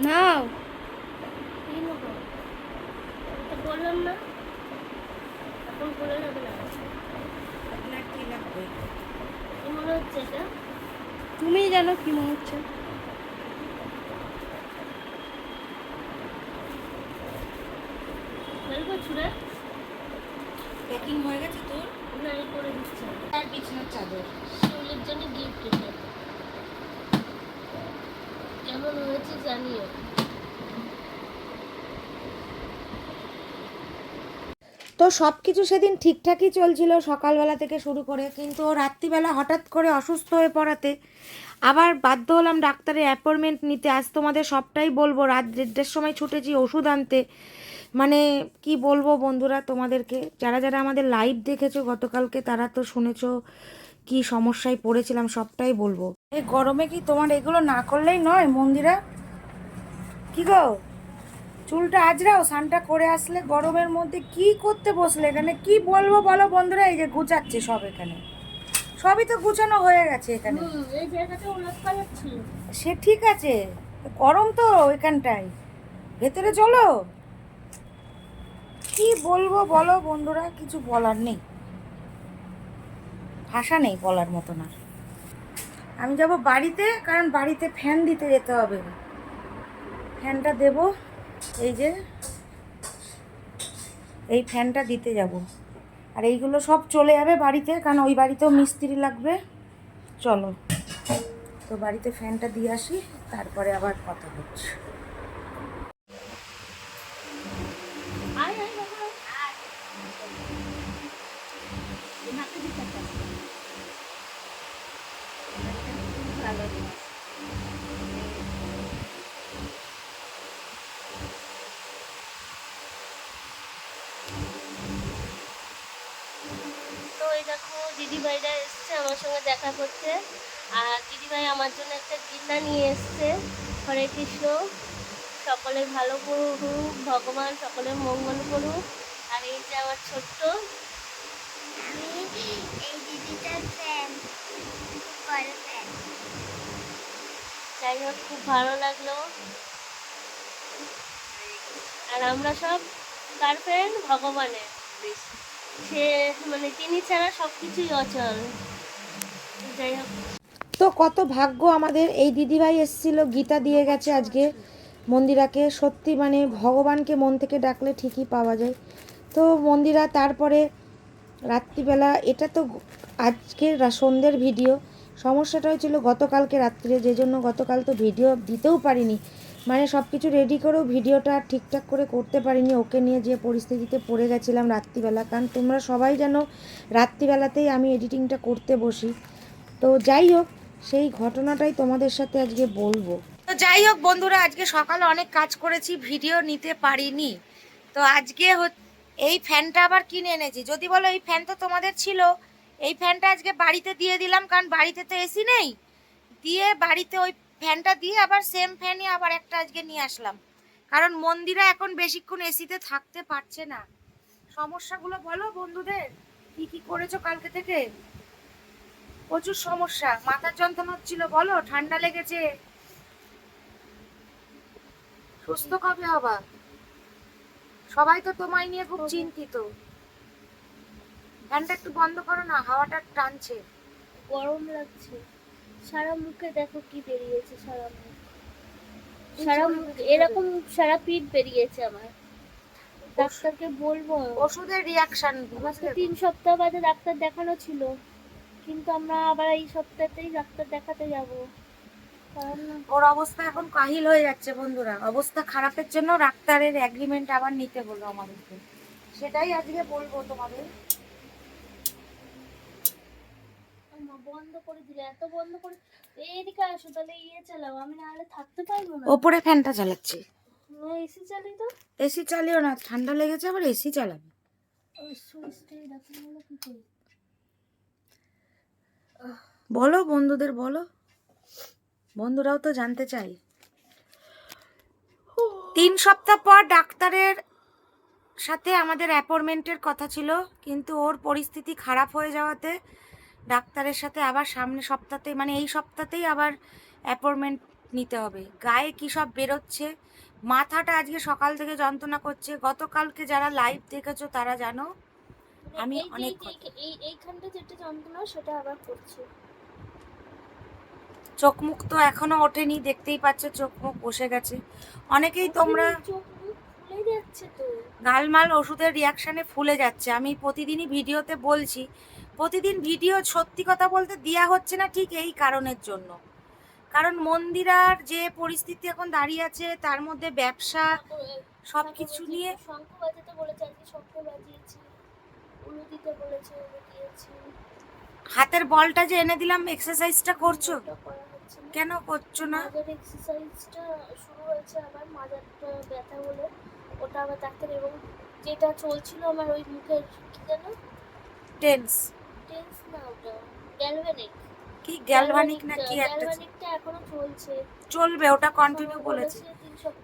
নাও। বললাম না এখন বলে না আপনার কি লাগবে? কি মনে হচ্ছে এটা তুমি জানো কি মনে হচ্ছে বের করছু রে প্যাকিং হয়ে গেছে তোর না এই করে দিচ্ছে আর বিছানার চাদর শিউলির জন্য গিফট এটা কেমন হয়েছে তো সব কিছু সেদিন ঠিকঠাকই চলছিল সকালবেলা থেকে শুরু করে, কিন্তু রাত্রিবেলা হঠাৎ করে অসুস্থ হয়ে পড়াতে আবার বাধ্য হলাম ডাক্তারের অ্যাপয়েন্টমেন্ট নিতে। আজ তোমাদের সবটাই বলব, রাত দেড়টার সময় ছুটেছি ওষুধ আনতে। মানে কি বলব বন্ধুরা তোমাদেরকে, যারা যারা আমাদের লাইভ দেখেছ, গতকালকে তারা তো শুনেছো কি সমস্যায় পড়েছিলাম, সবটাই বলব। এই গরমে কি তোমার এগুলো না করলেই নয় মন্দিরা কি গো? চুলটা আজরাও স্নানটা করে আসলে গরমের মধ্যে কি করতে বসলে এখানে? কি বলব বলো বন্ধুরা এই যে গুছাচ্ছে সব এখানে। সবই তো গুছানো হয়ে গেছে এখানে। সে ঠিক আছে গরম তো এখানটায়। ভেতরে চলো। কি বলব বলো বন্ধুরা কিছু বলার নেই। ভাষা নেই বলার মতন আর। আমি যাব বাড়িতে কারণ বাড়িতে ফ্যান দিতে যেতে হবে। ফ্যানটা দেব, এই যে, এই ফ্যানটা দিতে যাব। আর এইগুলো সব চলে যাবে বাড়িতে, কারণ ওই বাড়িতেও মিস্ত্রি লাগবে। চলো, তো বাড়িতে ফ্যানটা দিয়ে আসি, তারপরে আবার কথা হচ্ছে আয় আয় বাবা আয় হাতে দিতে একটা ভালো তো এই দেখো দিদিভাইরা এসছে আমার সঙ্গে দেখা করতে। আর দিদিভাই আমার জন্য একটা গীতা নিয়ে এসছে। হরে কৃষ্ণ। সকলে ভালো করুক ভগবান সকলের মঙ্গল করুক। আর এই যে আমার ছোট্ট এই দিদিটার ফ্যান বড় ফ্যান যাই হোক খুব ভালো লাগল। আর আমরা সব কার ফ্রেন্ড ভগবানের। সে মানে তিনি ছাড়া সব কিছুই অচল। তো কত ভাগ্য আমাদের এই দিদিভাই এসেছিল, গীতা দিয়ে গেছে আজকে মন্দিরাকে। সত্যি মানে ভগবানকে মন থেকে ডাকলে ঠিকই পাওয়া যায়। তো মন্দিরা তারপরে রাত্রিবেলা, এটা তো আজকের সন্ধ্যের ভিডিও। সমস্যাটা হয়েছিল গতকালকে রাত্রে যে জন্য গতকাল তো ভিডিও দিতেও পারিনি। মানে সব কিছু রেডি করেও ভিডিওটা ঠিকঠাক করে করতে পারিনি। ওকে নিয়ে যে পরিস্থিতিতে পড়ে গেছিলাম রাত্রিবেলা। কারণ তোমরা সবাই জানো, রাত্রিবেলাতেই আমি এডিটিংটা করতে বসি। তো যাই হোক, সেই ঘটনাটাই তোমাদের সাথে আজকে বলব। তো যাই হোক বন্ধুরা, আজকে সকালে অনেক কাজ করেছি, ভিডিও নিতে পারিনি। তো আজকে এই ফ্যানটা আবার কিনে এনেছি। যদি বলো এই ফ্যান তো তোমাদের ছিল, এই ফ্যানটা আজকে বাড়িতে দিয়ে দিলাম, কারণ বাড়িতে তো এসি নেই। দিয়ে বাড়িতে ওই ফ্যানটা দিয়ে আবার সেম ফ্যানই আবার একটা আজকে নিয়ে আসলাম। কারণ মন্দিরা এখন বেশিক্ষণ এসিতে থাকতে পারছে না। সমস্যাগুলো বলো বন্ধুদের, কি কি করেছ কালকে থেকে? প্রচুর সমস্যা মাথার যন্ত্রণা হচ্ছিল বলো ঠান্ডা লেগেছে। সুস্থ কবে হবা? সবাই তো তোমায় নিয়ে খুব চিন্তিত। ফ্যানটা একটু বন্ধ করো না হাওয়াটা টানছে। গরম লাগছে। সারা মুখে দেখো কি বেরিয়েছে সারা মুখ। সারা মুখ এরকম সারা পিঠ বেরিয়েছে আমার। ডাক্তারকে বলব। ওষুধের রিয়াকশন তিন সপ্তাহ বাদে ডাক্তার দেখানো ছিল। কিন্তু আমরা আবার এই সপ্তাহতেই ডাক্তার দেখাতে যাব। কারণ ওর অবস্থা এখন কাহিল হয়ে যাচ্ছে বন্ধুরা। অবস্থা খারাপের জন্য ডাক্তারের এগ্রিমেন্ট আবার নিতে হলো আমাদেরকে। সেটাই আজকে বলব তোমাদের। বন্ধ করে দিলে এত বন্ধ করে এইদিকে আসো তাহলে ইয়ে চালাও আমি নাহলে থাকতে পারব না। ওপরে ফ্যানটা চালাচ্ছি। এসি চালাই তো এসি চালিও না ঠান্ডা লেগেছে আবার এসি চালাবে। ওই সুইচটাই হলো কি করি বলো বন্ধুদের, বলো। বন্ধুরাও তো জানতে চাই। তিন সপ্তাহ পর ডাক্তারের সাথে আমাদের অ্যাপয়েন্টমেন্টের কথা ছিল, কিন্তু ওর পরিস্থিতি খারাপ হয়ে যাওয়াতে ডাক্তারের সাথে আবার সামনে সপ্তাহতে মানে এই সপ্তাহতেই আবার অ্যাপয়েন্টমেন্ট নিতে হবে। গায়ে কী সব বেরোচ্ছে? মাথাটা আজকে সকাল থেকে যন্ত্রণা করছে। গতকালকে যারা লাইভ দেখেছ তারা জানো আমি অনেক এই এইখানটা যেটা যন্ত্রণা সেটা আবার করছে। চোখ মুখ তো এখনও ওঠেনি দেখতেই পাচ্ছ চোখ মুখ বসে গেছে। অনেকেই তোমরা গালমাল ওষুধের রিয়াকশানে ফুলে যাচ্ছে। আমি প্রতিদিনই ভিডিওতে বলছি প্রতিদিন ভিডিও সত্যি কথা বলতে দেওয়া হচ্ছে না ঠিক এই কারণের জন্য। কারণ মন্দিরার যে পরিস্থিতি এখন দাঁড়িয়ে আছে তার মধ্যে ব্যবসা সব কিছু নিয়ে শঙ্খ বাজাতে বলেছে আজকে শঙ্খ বাজিয়েছি। উলু দিতে বলেছে উলু দিয়েছি। হাতের বলটা যে এনে দিলাম এক্সারসাইজটা করছ? কেন করছ না? মাজার এক্সারসাইজটা শুরু হয়েছে আবার মাজারটা ব্যথা বলে ওটা আবার ডাক্তার এবং যেটা চলছিল আমার ওই মুখের কি যেন? টেন্স টেন্স না ওটা গ্যালভেনিক কি গ্যালভানিক না কি একটা? গ্যালভেনিকটা এখনও চলছে। চলবে ওটা কন্টিনিউ বলেছে।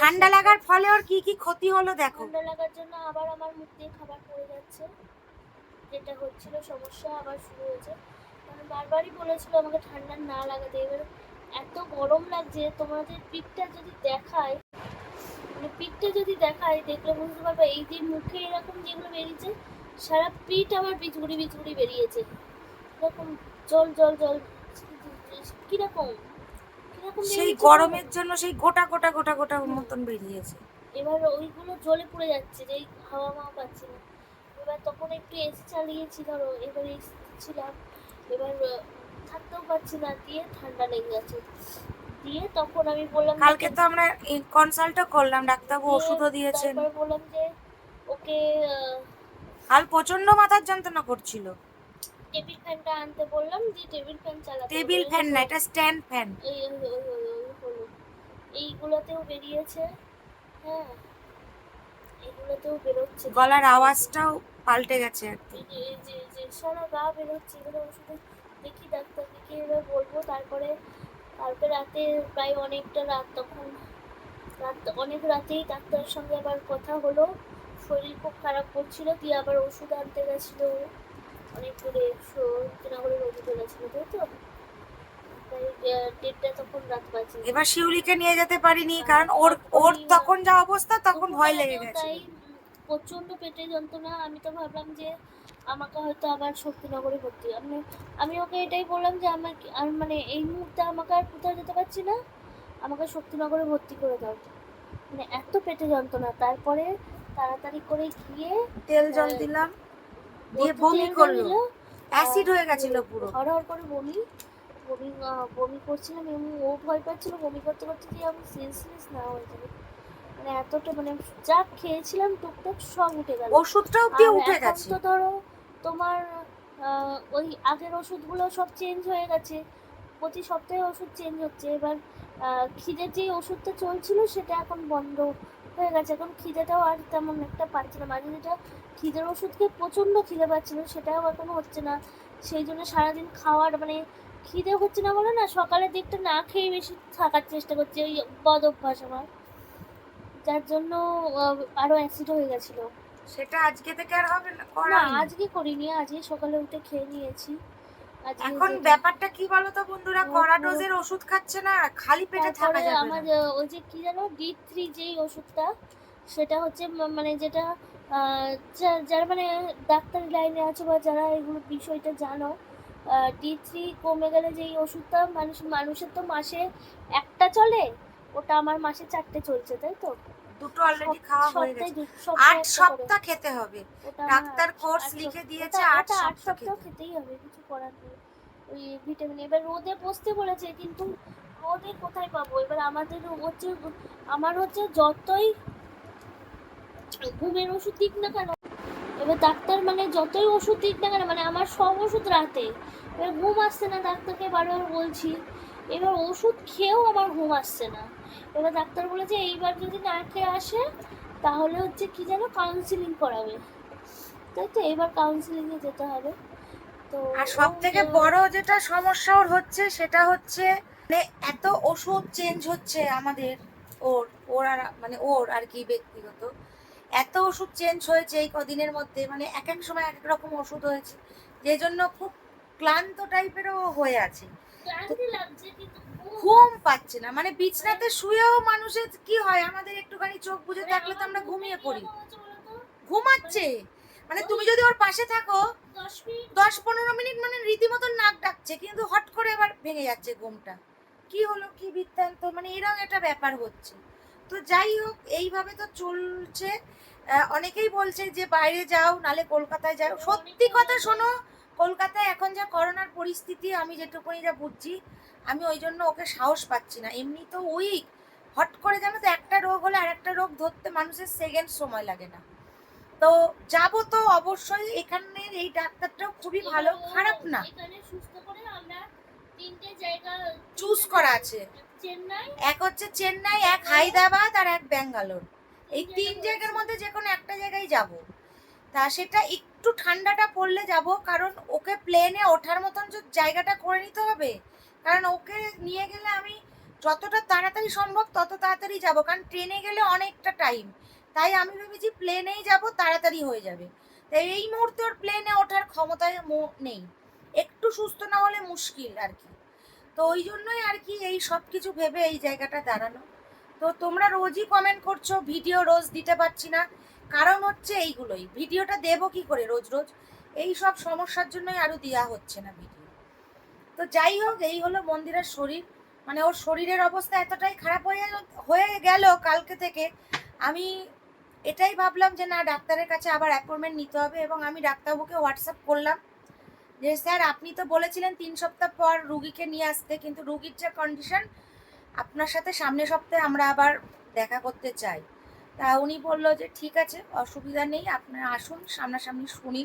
ঠান্ডা লাগার ফলে ওর কি কি ক্ষতি হলো দেখো। ঠান্ডা লাগার জন্য আবার আমার মুখ দিয়ে খাবার পড়ে যাচ্ছে। যেটা হচ্ছিল সমস্যা আবার শুরু হয়েছে। কারণ বারবারই বলেছিল আমাকে ঠান্ডা না লাগাতে। এবার এত গরম লাগছে তোমাদের পিঠটা যদি দেখায় মানে পিঠটা যদি দেখায় দেখলে বুঝতে পারবে এই যে মুখে এরকম যেগুলো বেরিয়েছে সারা পিঠ আমার বিচগুড়ি বিচগুড়ি বেরিয়েছে। এরকম জল জল জল কীরকম? কীরকম সেই গরমের জন্য সেই গোটা গোটা গোটা গোটা মতন বেরিয়েছে। এবার ওইগুলো জলে পড়ে যাচ্ছে যে হাওয়া মাওয়া পাচ্ছি না। এবার তখন একটু এসি চালিয়েছি ধরো এবার এসি ছিলাম এবার থাকতেও পারছি না দিয়ে ঠান্ডা লেগে গেছে দিয়ে তখন আমি বললাম কালকে তো আমরা কনসাল্টও করলাম ডাক্তারবাবু ওষুধও দিয়েছেন তারপরে বললাম যে ওকে কাল প্রচণ্ড মাথার যন্ত্রণা করছিল টেবিল ফ্যানটা আনতে বললাম যে টেবিল ফ্যান চালাতে টেবিল ফ্যান না এটা স্ট্যান্ড ফ্যান এইগুলোতেও বেরিয়েছে হ্যাঁ এগুলোতেও বেরোচ্ছে। গলার আওয়াজটাও পাল্টে গেছে যে সারা গা বেরোচ্ছে এগুলো ওষুধে দেখি ডাক্তারকে কি এবার বলব। তারপরে কালকে রাতে প্রায় অনেকটা রাত তখন রাত অনেক রাতেই ডাক্তারের সঙ্গে আবার কথা হলো। শরীর খুব খারাপ করছিল দিয়ে আবার ওষুধ আনতে গেছিল। অনেক দূরে শ্রীনগরের ওষুধে গেছিল তাই তো তাই আহ, দেড়টা তখন রাত বাজে এবার শিউলিকে নিয়ে যেতে পারিনি কারণ ওর ওর তখন যা অবস্থা তখন ভয় লেগে গেছে প্রচণ্ড পেটে যন্ত্রণা আমি তো ভাবলাম যে আমাকে হয়তো আবার শক্তিনগরে ভর্তি আমি আমি ওকে এটাই বললাম যে আমাকে আর মানে এই মুহূর্তে আমাকে আর কোথাও যেতে পারছি না আমাকে শক্তিনগরে ভর্তি করে দাও। মানে এত পেটে যন্ত্রণা তারপরে তাড়াতাড়ি করে গিয়ে তেল জল হ্যাঁ। দিলাম দিয়ে বমি করল। অ্যাসিড হয়ে গেছিল পুরো। হরহর করে বমি। বমি বমি করছিলাম এবং ও ভয় পাচ্ছিল বমি করতে করতে যে আমি সেন্সলেস না হয়ে যাবে মানে এতটা মানে যা খেয়েছিলাম টুকটাক সব উঠে গেল। ওষুধটা অব্দি উঠে গেছে। তো ধরো তোমার ওই আগের ওষুধগুলো সব চেঞ্জ হয়ে গেছে। প্রতি সপ্তাহে ওষুধ চেঞ্জ হচ্ছে। এবার খিদের যে ওষুধটা চলছিল সেটা এখন বন্ধ হয়ে গেছে। এখন খিদেটাও আর তেমন একটা পাচ্ছে না। মাঝে যেটা খিদের ওষুধকে প্রচণ্ড খিদে পাচ্ছিল সেটাও এখন হচ্ছে না। সেই জন্য সারাদিন খাওয়ার মানে খিদে হচ্ছে না বলে না? সকালের দিকটা না খেয়ে বেশি থাকার চেষ্টা করছে ওই বদ অভ্যাস আমার। যার জন্য আরও অ্যাসিড হয়ে গেছিল। সেটা আজকে থেকে আর হবে না না করা আজকে করিনি আজকে সকালে উঠে খেয়ে নিয়েছি। এখন ব্যাপারটা কি বলতো বন্ধুরা? ও, কড়া ডোজের ওষুধ খাচ্ছে না খালি পেটে থাকা যাবে আমার ওই যে কি জানো ডি থ্রি যেই ওষুধটা সেটা হচ্ছে মানে যেটা যারা মানে ডাক্তারি লাইনে আছে বা যারা এগুলো বিষয়টা জানো ডি থ্রি কমে গেলে যেই ওষুধটা মানুষ মানুষের তো মাসে একটা চলে ওটা আমার মাসে চারটে চলছে তাই তো? দুটো অলরেডি খাওয়া হয়ে গেছে। আট সপ্তাহ খেতে হবে। ডাক্তার কোর্স লিখে দিয়েছে আট সপ্তাহ খেতেই হবে। কিছু করার নেই। ওই ভিটামিন এবার রোদে বসতে বলেছে কিন্তু রোদে কোথায় পাবো? এবার আমাদের হচ্ছে আমার হচ্ছে যতই ঘুমের ওষুধ দিক না কেন এবার ডাক্তার মানে যতই ওষুধ দিক না কেন মানে আমার সব ওষুধ রাতে। এবার ঘুম আসছে না ডাক্তারকে বারবার বলছি। এবার ওষুধ খেয়েও আমার ঘুম আসছে না। এবার ডাক্তার বলেছে এইবার যদি না খেয়ে আসে তাহলে হচ্ছে কি যেন কাউন্সিলিং করাবে। তাই তো এবার কাউন্সিলিংয়ে যেতে হবে। তো আর সব থেকে বড় যেটা সমস্যা ওর হচ্ছে সেটা হচ্ছে মানে এত ওষুধ চেঞ্জ হচ্ছে আমাদের ওর ওর আর মানে ওর আর কি ব্যক্তিগত। এত ওষুধ চেঞ্জ হয়েছে এই কদিনের মধ্যে মানে এক এক সময় এক এক রকম ওষুধ হয়েছে যে জন্য খুব ক্লান্ত টাইপেরও হয়ে আছে। ঘুম পাচ্ছে না মানে বিছনাতে শুয়েও মানুষের কি হয় আমাদের একটুখানি চোখ বুজে থাকলে তো আমরা ঘুমিয়ে পড়ি। ঘুমাচ্ছে। মানে তুমি যদি ওর পাশে থাকো দশ পনেরো মিনিট মানে রীতিমতো নাক ডাকছে কিন্তু হট করে আবার ভেঙে যাচ্ছে ঘুমটা। কি হলো কি বৃত্তান্ত? মানে এরকম একটা ব্যাপার হচ্ছে। তো যাই হোক এইভাবে তো চলছে। অনেকেই বলছে যে বাইরে যাও নালে কলকাতায় যাও। সত্যি কথা শোনো কলকাতায় এখন যা করোনার পরিস্থিতি আমি যেটুকুনি যা বুঝছি আমি ওই জন্য ওকে সাহস পাচ্ছি না। এমনি তো উইক হট করে জানো তো একটা রোগ হলে আর একটা রোগ ধরতে মানুষের সেকেন্ড সময় লাগে না। তো যাব তো অবশ্যই এখানের এই ডাক্তারটাও খুবই ভালো খারাপ না। চুজ করা আছে। এক হচ্ছে চেন্নাই এক হায়দ্রাবাদ আর এক ব্যাঙ্গালোর। এই তিন জায়গার মধ্যে যে কোনো একটা জায়গায় যাব। তা সেটা একটু ঠান্ডাটা পড়লে যাব, কারণ ওকে প্লেনে ওঠার মতন জায়গাটা করে নিতে হবে, কারণ ওকে নিয়ে গেলে আমি যতটা তাড়াতাড়ি সম্ভব তত তাড়াতাড়ি যাব, কারণ ট্রেনে গেলে অনেকটা টাইম তাই আমি ভেবেছি প্লেনেই যাব, তাড়াতাড়ি হয়ে যাবে। তাই এই মুহূর্তে ওর প্লেনে ওঠার ক্ষমতা মো- নেই। একটু সুস্থ না হলে মুশকিল আর কি। তো ওই জন্যই আর কি এই সব কিছু ভেবে এই জায়গাটা দাঁড়ানো। তো তোমরা রোজই কমেন্ট করছ ভিডিও রোজ দিতে পারছি না। কারণ হচ্ছে এইগুলোই। ভিডিওটা দেবো কি করে রোজ রোজ? এই সব সমস্যার জন্যই আরও দেওয়া হচ্ছে না ভিডিও তো যাই হোক, এই হলো মন্দিরের শরীর। মানে ওর শরীরের অবস্থা এতটাই খারাপ হয়ে হয়ে গেল কালকে থেকে। আমি এটাই ভাবলাম যে না, ডাক্তারের কাছে আবার অ্যাপয়েন্টমেন্ট নিতে হবে এবং আমি ডাক্তারবাবুকে হোয়াটসঅ্যাপ করলাম। যে, স্যার, আপনি তো বলেছিলেন তিন সপ্তাহ পর রুগীকে নিয়ে আসতে, কিন্তু রুগীর যে কন্ডিশন আপনার সাথে সামনের সপ্তাহে আমরা আবার দেখা করতে চাই। তা উনি বলল যে ঠিক আছে অসুবিধা নেই আপনারা আসুন সামনাসামনি শুনি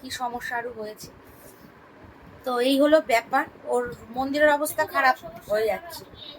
কি সমস্যা আরও হয়েছে। তো এই হলো ব্যাপার ওর মন্দিরের অবস্থা খারাপ হয়ে যাচ্ছে। ধরে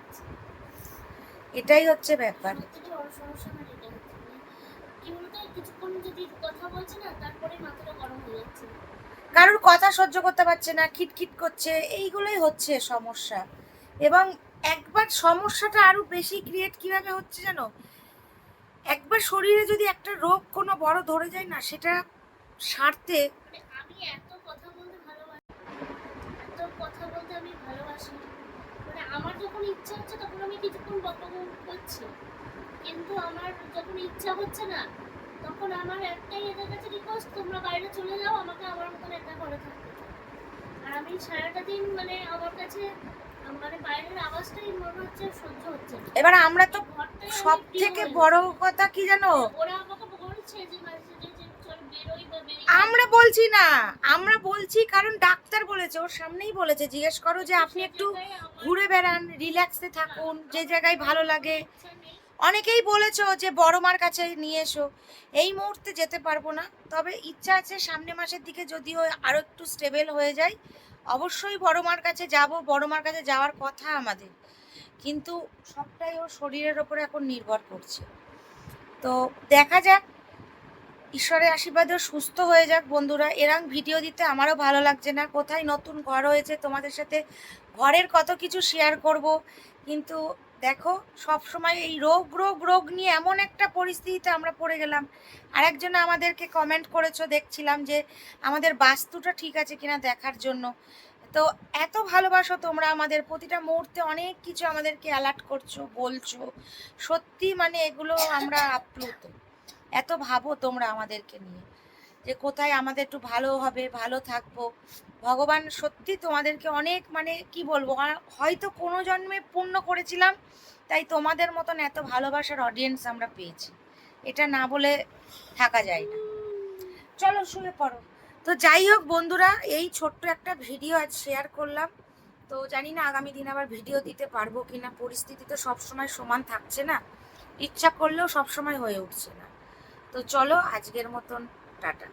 যাচ্ছে। এটাই হচ্ছে ব্যাপার। মানে কিছুক্ষণ যদি কথা বলছে না তারপরে মাথাটা গরম হয়ে যাচ্ছে কারোর কথা সহ্য করতে পারছে না, খিটখিট করছে, এইগুলোই হচ্ছে সমস্যা। এবং একবার সমস্যাটা আরও বেশি ক্রিয়েট কীভাবে হচ্ছে জানো? একবার শরীরে যদি একটা রোগ কোনো বড় ধরে যায় না, সেটা সারতে মানে আমি এত কথা বলতে ভালোবাসি, এত কথা বলতে আমি ভালোবাসি। মানে আমার যখন ইচ্ছা হচ্ছে তখন আমি কিছুক্ষণ বক্তব্য করছি। কিন্তু আমার যখন ইচ্ছা হচ্ছে না তখন আমার একটাই এদের কাছে রিকোয়েস্ট তোমরা বাইরে চলে যাও আমাকে আমার মতন একা করে থাকতে আর আমি সারাটা দিন মানে আমার কাছে মানে বাইরের আওয়াজটাই মনে হচ্ছে সহ্য হচ্ছে এবার আমরা তো সব থেকে বড় কথা কি জানো? ওরা আমাকে বলছে যে মাঝে মাঝে যে চল বেরোই বা বেরিয়ে আমরা বলছি না আমরা বলছি কারণ ডাক্তার বলেছে ওর সামনেই বলেছে জিজ্ঞেস করো যে আপনি একটু ঘুরে বেড়ান রিল্যাক্সে থাকুন যে জায়গায় ভালো লাগে। অনেকেই বলেছ যে বড় মার কাছে নিয়ে এসো। এই মুহূর্তে যেতে পারব না। তবে ইচ্ছা আছে সামনে মাসের দিকে যদিও আরও একটু স্টেবেল হয়ে যায় অবশ্যই বড় মার কাছে যাব। বড় মার কাছে যাওয়ার কথা আমাদের। কিন্তু সবটাই ওর শরীরের ওপরে এখন নির্ভর করছে। তো দেখা যাক। ঈশ্বরের আশীর্বাদে সুস্থ হয়ে যাক বন্ধুরা। এরম ভিডিও দিতে আমারও ভালো লাগছে না। কোথায় নতুন ঘর হয়েছে তোমাদের সাথে ঘরের কত কিছু শেয়ার করব। কিন্তু দেখো সব সময় এই রোগ রোগ রোগ নিয়ে এমন একটা পরিস্থিতিতে আমরা পড়ে গেলাম। আরেকজন আমাদেরকে কমেন্ট করেছ, দেখছিলাম যে আমাদের বাস্তুটা ঠিক আছে কিনা দেখার জন্য। তো এত ভালোবাসো তোমরা আমাদের, প্রতিটা মুহূর্তে অনেক কিছু আমাদেরকে অ্যালার্ট করছ, বলছো। সত্যি মানে এগুলো আমরা আপ্লুত এত ভাবো তোমরা আমাদেরকে নিয়ে। যে কোথায় আমাদের একটু ভালো হবে, ভালো থাকব। ভগবান সত্যি তোমাদেরকে অনেক মানে কি বলব হয়তো কোনো জন্মে পূর্ণ করেছিলাম, তাই তোমাদের মতন এত ভালোবাসার অডিয়েন্স আমরা পেয়েছি। এটা না বলে থাকা যায় না। চলো শুয়ে পড়ো। তো যাই হোক বন্ধুরা, এই ছোট্ট একটা ভিডিও আজ শেয়ার করলাম। তো জানি না আগামী দিন আবার ভিডিও দিতে পারব কিনা, পরিস্থিতি তো সবসময় সমান থাকছে না। ইচ্ছা করলেও সবসময় হয়ে উঠছে না। তো চলো আজকের মতন টাটা।